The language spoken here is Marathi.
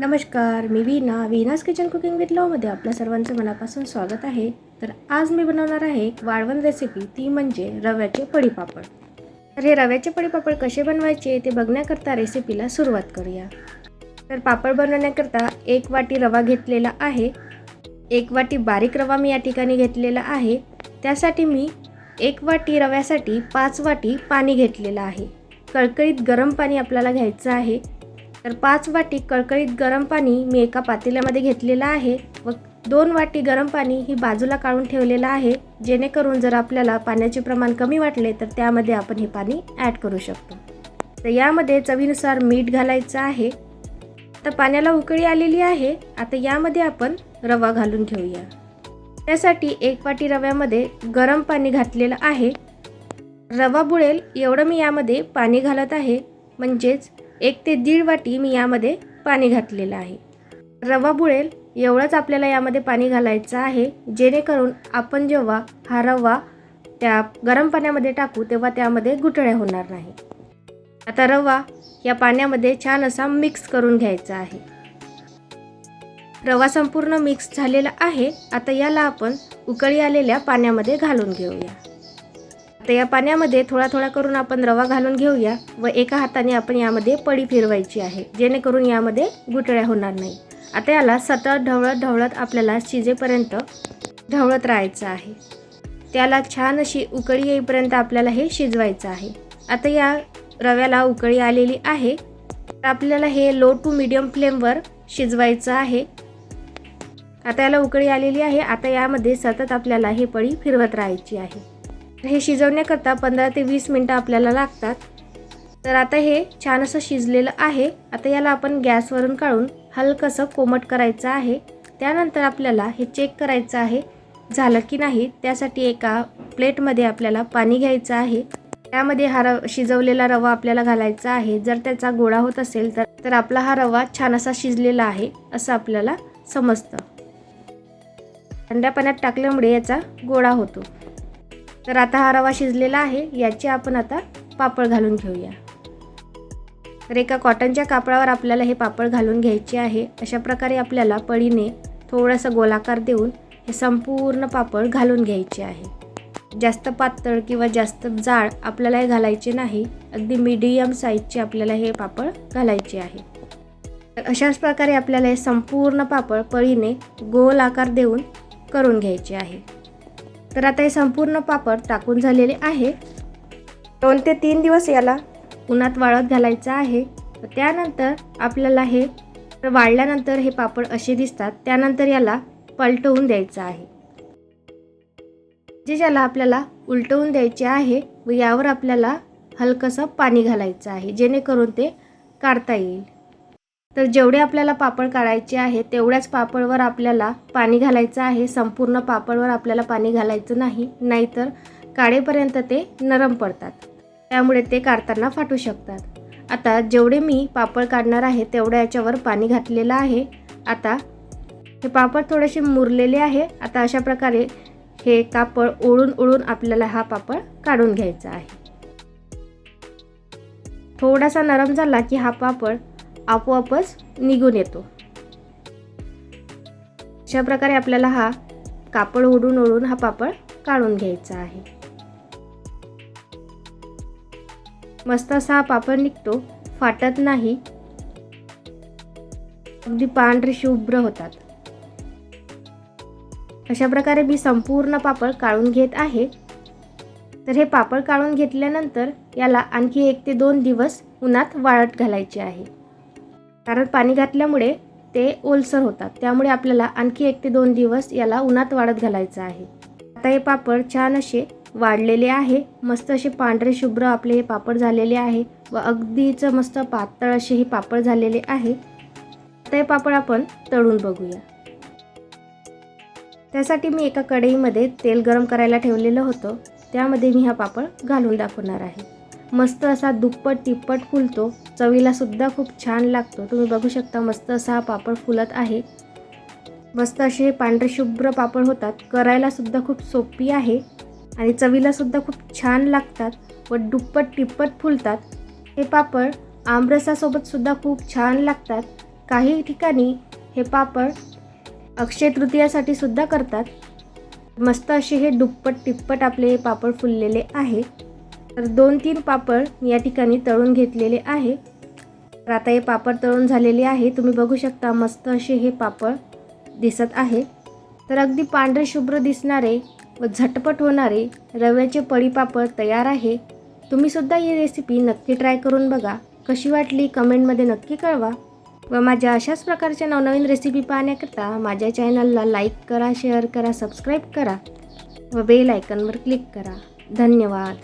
नमस्कार मी Veena Veena's kitchen cooking with लॉमध्ये आपल्या सर्वांचं मनापासून स्वागत आहे. तर आज मी बनवणार आहे एक वाळवण रेसिपी ती म्हणजे रव्याचे पडीपापड. तर हे रव्याचे पडीपापड कसे बनवायचे ते बघण्याकरता रेसिपीला सुरुवात करूया. तर पापड बनवण्याकरता एक वाटी रवा घेतलेला आहे. एक वाटी बारीक रवा मी या ठिकाणी घेतलेला आहे. त्यासाठी मी एक वाटी रव्यासाठी पाच वाटी पाणी घेतलेलं आहे. कळकळीत गरम पाणी आपल्याला घ्यायचं आहे. तर पाच वाटी कळकळीत गरम पाणी मी एका पातेल्यामध्ये घेतलेलं आहे व दोन वाटी गरम पाणी ही बाजूला काढून ठेवलेलं आहे. जेणेकरून जर आपल्याला पाण्याचे प्रमाण कमी वाटले तर त्यामध्ये आपण हे पाणी ॲड करू शकतो. तर यामध्ये चवीनुसार मीठ घालायचं आहे. तर पाण्याला उकळी आलेली आहे. आता यामध्ये आपण रवा घालून घेऊया त्यासाठी एक वाटी रव्यामध्ये गरम पाणी घातलेलं आहे. रवा बुळेल एवढं मी यामध्ये पाणी घालत आहे. म्हणजेच एक ते दीड वाटी मी यामध्ये पाणी घातलेलं आहे. रवा बुळेल एवढंच आपल्याला यामध्ये पाणी घालायचं आहे जेणेकरून आपण जेव्हा हा रवा त्या गरम पाण्यामध्ये टाकू तेव्हा त्यामध्ये गुठळ्या होणार नाही. आता रवा या पाण्यामध्ये छान असा मिक्स करून घ्यायचा आहे. रवा संपूर्ण मिक्स झालेला आहे आता याला आपण उकळी आलेल्या पाण्यामध्ये घालून घेऊया. आता या पाण्यामध्ये थोडा थोडा करून आपण रवा घालून घेऊया व एका हाताने आपण यामध्ये पडी फिरवायची आहे जेणेकरून यामध्ये गुटळ्या होणार नाही. आता याला सतत ढवळत ढवळत आपल्याला शिजेपर्यंत ढवळत राहायचं आहे. त्याला छान अशी उकळी येईपर्यंत आपल्याला हे शिजवायचं आहे. आता या रव्याला उकळी आलेली आहे. तर आपल्याला हे लो टू मिडियम फ्लेमवर शिजवायचं आहे. आता याला उकळी आलेली आहे. आता यामध्ये सतत आपल्याला हे पळी फिरवत राहायची आहे. हे शिजवण्याकरता पंधरा ते वीस मिनटं आपल्याला लागतात. तर आता हे छान असं शिजलेलं आहे. आता याला आपण गॅसवरून काढून हलकंसं कोमट करायचं आहे. त्यानंतर आपल्याला हे चेक करायचं आहे. झालं की नाही त्यासाठी एका प्लेटमध्ये आपल्याला पाणी घ्यायचं आहे. त्यामध्ये हा रव शिजवलेला रवा आपल्याला घालायचा आहे. जर त्याचा गोळा होत असेल तर तर आपला हा रवा छान असा शिजलेला आहे असं आपल्याला समजतं. थंड्या पाण्यात टाकल्यामुळे याचा गोळा होतो. तर आता हा रवा शिजलेला आहे. याचे आपण आता पापड घालून घेऊया. तर एका कॉटनच्या कापडावर आपल्याला हे पापड घालून घ्यायचे आहे. अशा प्रकारे आपल्याला पळीने थोडंसं गोलाकार देऊन हे संपूर्ण पापड घालून घ्यायचे आहे. जास्त पातळ किंवा जास्त जाड आपल्याला हे घालायचे नाही. अगदी मीडियम साईजचे आपल्याला हे पापड घालायचे आहे. तर अशाच प्रकारे आपल्याला हे संपूर्ण पापड पळीने गोल आकार देऊन करून घ्यायचे आहे. तर आता हे संपूर्ण पापड टाकून झालेले आहे. दोन ते तीन दिवस याला उन्हात वाळत घालायचं आहे. त्यानंतर आपल्याला हे वाळल्यानंतर हे पापड असे दिसतात. त्यानंतर याला पलटवून द्यायचं आहे. जे ज्याला आपल्याला उलटवून द्यायचे आहे व यावर आपल्याला हलकंसं पाणी घालायचं आहे. जेणेकरून ते काढता येईल. तर जेवढे आपल्याला पापड काढायचे आहे तेवढ्याच पापडवर आपल्याला पाणी घालायचं आहे. संपूर्ण पापडवर आपल्याला पाणी घालायचं नाही नाहीतर काढेपर्यंत ते नरम पडतात. त्यामुळे ते काढताना फाटू शकतात. आता जेवढे मी पापड काढणार आहे तेवढ्या याच्यावर पाणी घातलेलं आहे. आता हे पापड थोडेसे मुरलेले आहे. आता अशा प्रकारे हे कापड ओळून ओळून आपल्याला हा पापड काढून घ्यायचा आहे. थोडासा नरम झाला की हा पापड आपोआपच निघून येतो. अशा प्रकारे आपल्याला हा कापड ओढून ओढून हा पापड काढून घ्यायचा आहे. मस्त असा हा पापड निघतो फाटत नाही. अगदी पांढरे शुभ्र होतात. अशा प्रकारे मी संपूर्ण पापड काढून घेत आहे. तर हे पापड काढून घेतल्यानंतर याला आणखी एक ते दोन दिवस उन्हात वाळत घालायचे आहे. कारण पाणी घातल्यामुळे ते ओलसर होतात. त्यामुळे आपल्याला आणखी एक ते दोन दिवस याला उन्हात वाढत घालायचं आहे. आता हे पापड छान असे वाढलेले आहे. मस्त असे पांढरे शुभ्र आपले हे पापड झालेले आहे व अगदीच मस्त पातळ असे हे पापड झालेले आहे. आता हे पापड आपण तळून बघूया. त्यासाठी मी एका कढईमध्ये तेल गरम करायला ठेवलेलं होतं. त्यामध्ये मी हा पापड घालून दाखवणार आहे. मस्त असा दुप्पट तिप्पट फुलतो. चवीला सुद्धा खूप छान लागतो. तुम्ही बघू शकता मस्त असा हा पापड फुलत आहे. मस्त असे पांढरे शुभ्र पापड होतात. करायला सुद्धा खूप सोपी आहे. आणि चवीला सुद्धा खूप छान लागतात व दुप्पट तिप्पट फुलतात. हे पापड आमरसासोबत सुद्धा खूप छान लागतात. काही ठिकाणी हे पापड अक्षय तृतीयासाठी सुद्धा करतात. मस्त असे हे दुप्पट तिप्पट आपले हे पापड फुललेले आहे. तर दोन तीन पापड मी या ठिकाणी तळून घेतलेले आहे. तर आता हे पापड तळून झालेले आहे. तुम्ही बघू शकता मस्त असे हे पापड दिसत आहे. तर अगदी पांढरे शुभ्र दिसणारे व झटपट होणारे रव्याचे पळी पापड तयार आहे. तुम्ही सुद्धा ही रेसिपी नक्की ट्राय करून बघा. कशी वाटली कमेंटमध्ये नक्की कळवा. व माझ्या अशाच प्रकारच्या नवनवीन रेसिपी पाहण्याकरता माझ्या चॅनलला लाईक करा शेअर करा सबस्क्राईब करा. व बेल आयकनवर क्लिक करा. धन्यवाद.